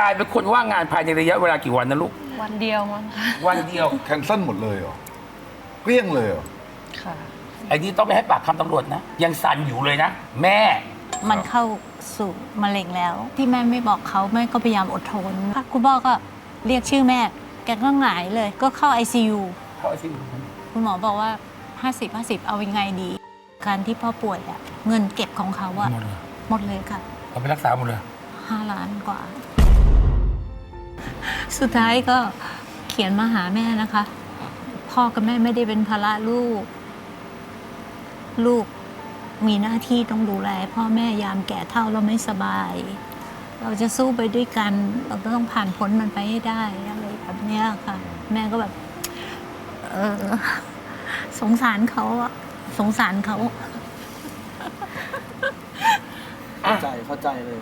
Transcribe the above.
กลายเป็นคนว่างงานภายในระยะเวลากี่วันนะลูก วันเดียวมั้งค่ะวันเดียว แคนเซิลหมดเลยเหรอ เกลี้ยงเลยเหรอ ค่ะ ไอ้นี่ต้องไปให้ปากคำตำรวจนะ ยังสั่นอยู่เลยนะ แม่ มันเข้าสู่มะเร็งแล้ว ที่แม่ไม่บอกเขาแม่ก็พยายามอดทนคุณพ่อก็เรียกชื่อแม่ แกก็หงายเลย ก็เข้า ICU เขาไอ้สิคุณหมอบอกว่า 50 50 เอายังไงดี การที่พ่อป่วยอะเงินเก็บของเขาอะหมดเลยหมดเลยค่ะเอาไปรักษาหมดเลย5ล้านกว่า สุดท้ายก็เขียนมาหาแม่นะคะ พ่อกับแม่ไม่ได้เป็นภาระลูก ลูกมีหน้าที่ต้องดูแล พ่อแม่ยามแก่เท่าเราไม่สบาย เราจะสู้ไปด้วยกัน เราก็ต้องผ่านพ้นมันไปให้ได้อะไรแบบเนี้ยค่ะ แม่ก็แบบ เออสงสารเขาอะสงสารเขา เข้าใจเข้าใจเลย